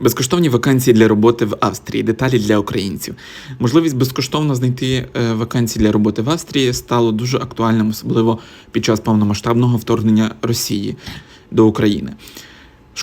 Безкоштовні вакансії для роботи в Австрії. Деталі для українців. Можливість безкоштовно знайти е, вакансії для роботи в Австрії стало дуже актуальним, особливо під час повномасштабного вторгнення Росії до України.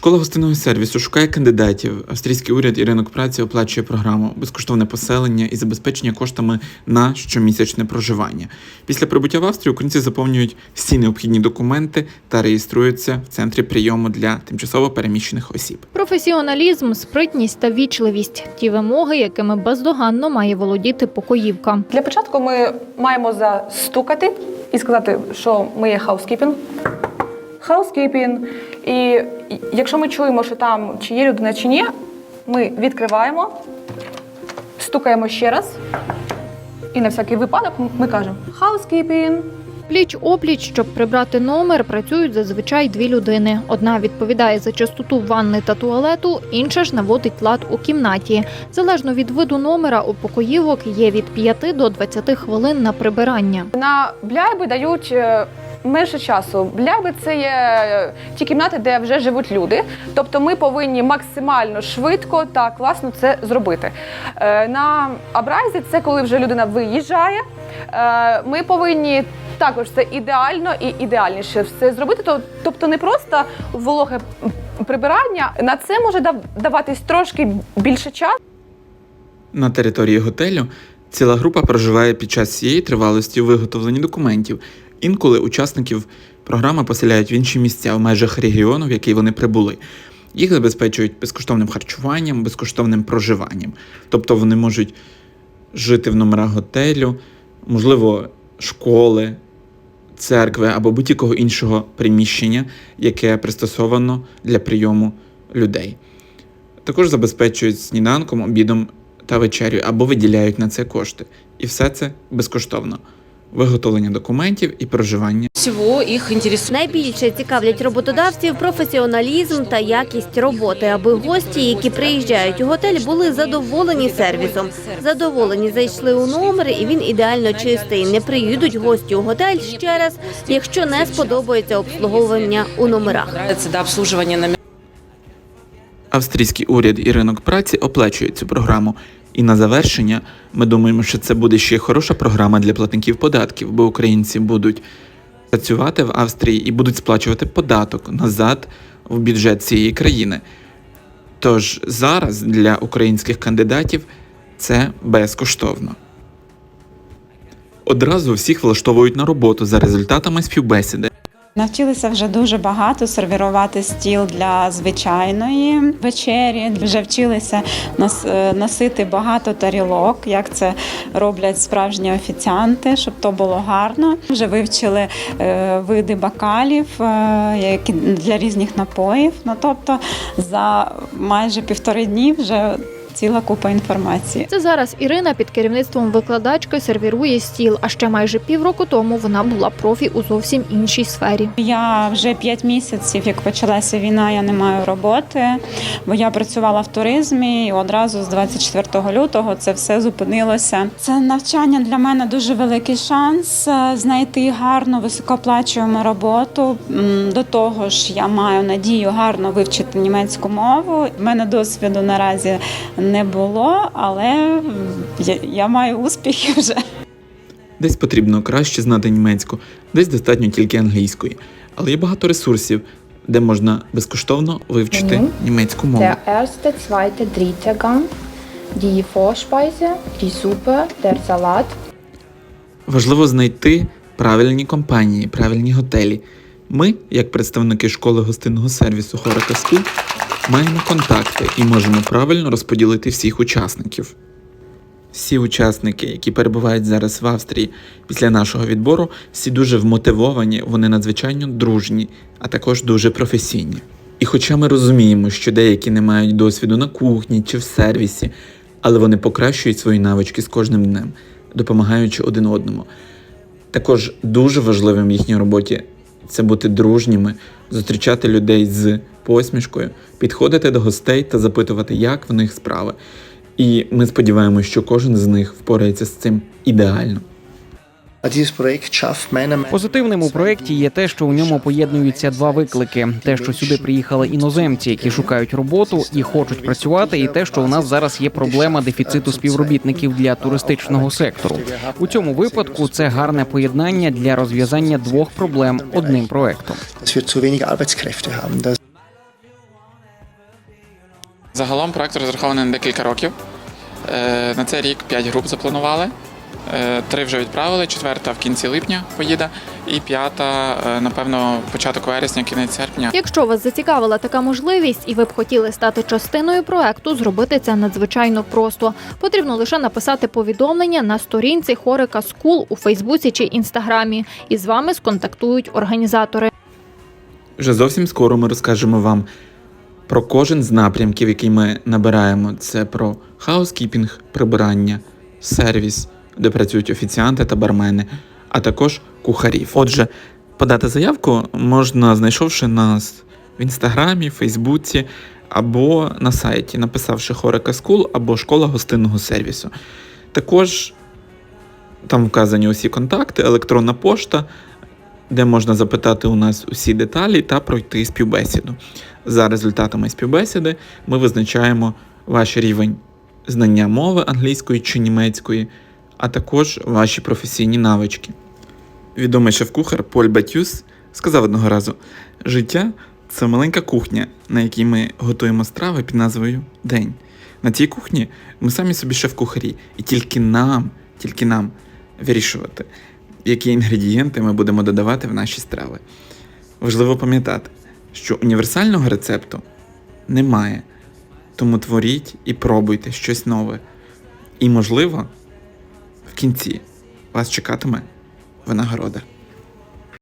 Школа гостинного сервісу шукає кандидатів. Австрійський уряд і ринок праці оплачує програму безкоштовне поселення і забезпечення коштами на щомісячне проживання. Після прибуття в Австрію українці заповнюють всі необхідні документи та реєструються в центрі прийому для тимчасово переміщених осіб. Професіоналізм, спритність та вічливість ті вимоги, якими бездоганно має володіти покоївка. Для початку ми маємо застукати і сказати, що ми є housekeeping. Housekeeping. І якщо ми чуємо, що там чи є людина, чи ні, ми відкриваємо, стукаємо ще раз. І на всякий випадок ми кажемо housekeeping. Пліч опліч, щоб прибрати номер, працюють зазвичай дві людини. Одна відповідає за чистоту ванни та туалету, інша ж наводить лад у кімнаті. Залежно від виду номера у покоївок є від 5 до 20 хвилин на прибирання. На бляйби дають е, менше часу. Бляйби це є е, ті кімнати, де вже живуть люди. Тобто ми повинні максимально швидко та класно це зробити. Е, На абразі це коли вже людина виїжджає. Е, Ми повинні також це ідеально і ідеальніше все зробити. Тобто не просто вологе прибирання. На це може даватись трошки більше часу. На території готелю ціла група проживає під час цієї тривалості у виготовленні документів. Інколи учасників програми поселяють в інші місця в межах регіону, в який вони прибули. Їх забезпечують безкоштовним харчуванням, безкоштовним проживанням. Тобто вони можуть жити в номерах готелю, можливо, школи, церкви або будь-якого іншого приміщення, яке пристосовано для прийому людей. Також забезпечують сніданком, обідом та вечерю або виділяють на це кошти. І все це безкоштовно. Виготовлення документів і проживання. всего их интересует. Найбільше цікавлять роботодавців професіоналізм та якість роботи, аби гості, які приїжджають у готель, були задоволені сервісом. Задоволені зайшли у номер, і він ідеально чистий. Не приїдуть гості у готель ще раз, якщо не сподобається обслуговування у номерах. До обслуживания номера. Австрійський уряд і ринок праці оплачують цю програму. І на завершення ми думаємо, що це буде ще хороша програма для платників податків, бо українці будуть працювати в Австрії і будуть сплачувати податок назад в бюджет цієї країни. Тож зараз для українських кандидатів це безкоштовно. Одразу всіх влаштовують на роботу за результатами співбесіди. Навчилися вже дуже багато сервірувати стіл для звичайної вечері. Вже вчилися е, носити багато тарілок, як це роблять справжні офіціанти, щоб то було гарно. Вже вивчили е, види бакалів, е, які для різних напоїв. Ну тобто за майже півтори дні вже ціла купа інформації. Це зараз Ірина під керівництвом викладачки сервірує стіл. А ще майже півроку тому вона була профі у зовсім іншій сфері. Я вже п'ять місяців, як почалася війна, я не маю роботи, бо я працювала в туризмі і одразу з 24 лютого це все зупинилося. Це навчання для мене дуже великий шанс е, знайти гарну високооплачуємо роботу. До того ж, я маю надію гарно вивчити німецьку мову. У мене досвіду наразі не було, але я, я маю успіхи вже. Десь потрібно краще знати німецьку, десь достатньо тільки англійської. Але є багато ресурсів, де можна безкоштовно вивчити Меню. німецьку мову. Der erste, zweite, dritte Gang, die Vorspeise, die Suppe, der Salat. Важливо знайти правильні компанії, правильні готелі. Ми, як представники школи гостинного сервісу Хорака School, маємо контакти і можемо правильно розподілити всіх учасників. Всі учасники, які перебувають зараз в Австрії після нашого відбору, всі дуже вмотивовані, вони надзвичайно дружні, а також дуже професійні. І хоча ми розуміємо, що деякі не мають досвіду на кухні чи в сервісі, але вони покращують свої навички з кожним днем, допомагаючи один одному. Також дуже важливим в їхній роботі це бути дружніми, зустрічати людей з посмішкою, підходити до гостей та запитувати, як в них справи. І ми сподіваємося, що кожен з них впорається з цим ідеально. Позитивним у проєкті є те, що у ньому поєднуються два виклики: те, що сюди приїхали іноземці, які шукають роботу і хочуть працювати, і те, що у нас зараз є проблема дефіциту співробітників для туристичного сектору. У цьому випадку це гарне поєднання для розв'язання двох проблем одним проектом. Загалом проект розрахований на декілька років. Е, На цей рік 5 груп запланували. Е, Три вже відправили, четверта в кінці липня поїде, і п'ята, е, напевно, початок вересня, кінець серпня. Якщо вас зацікавила така можливість і ви б хотіли стати частиною проекту, зробити це надзвичайно просто. Потрібно лише написати повідомлення на сторінці Хорика Скул у Фейсбуці чи Інстаграмі, і з вами сконтактують організатори. Вже зовсім скоро ми розкажемо вам про кожен з напрямків, який ми набираємо. Це про хаускіпінг, прибирання, сервіс, де працюють офіціанти та бармени, а також кухарів. Отже, подати заявку можна, знайшовши нас в інстаграмі, Фейсбуці або на сайті, написавши Хорика Скул або школа гостинного сервісу. Також там вказані усі контакти, електронна пошта, де можна запитати у нас усі деталі та пройти співбесіду. За результатами співбесіди ми визначаємо ваш рівень знання мови англійської чи німецької, а також ваші професійні навички. Відомий шеф-кухар Поль Батюс сказав одного разу: життя це маленька кухня, на якій ми готуємо страви під назвою День. На цій кухні ми самі собі шеф-кухарі, і тільки нам, тільки нам вирішувати, які інгредієнти ми будемо додавати в наші страви. Важливо пам'ятати, що універсального рецепту немає, тому творіть і пробуйте щось нове. І, можливо, в кінці вас чекатиме винагорода.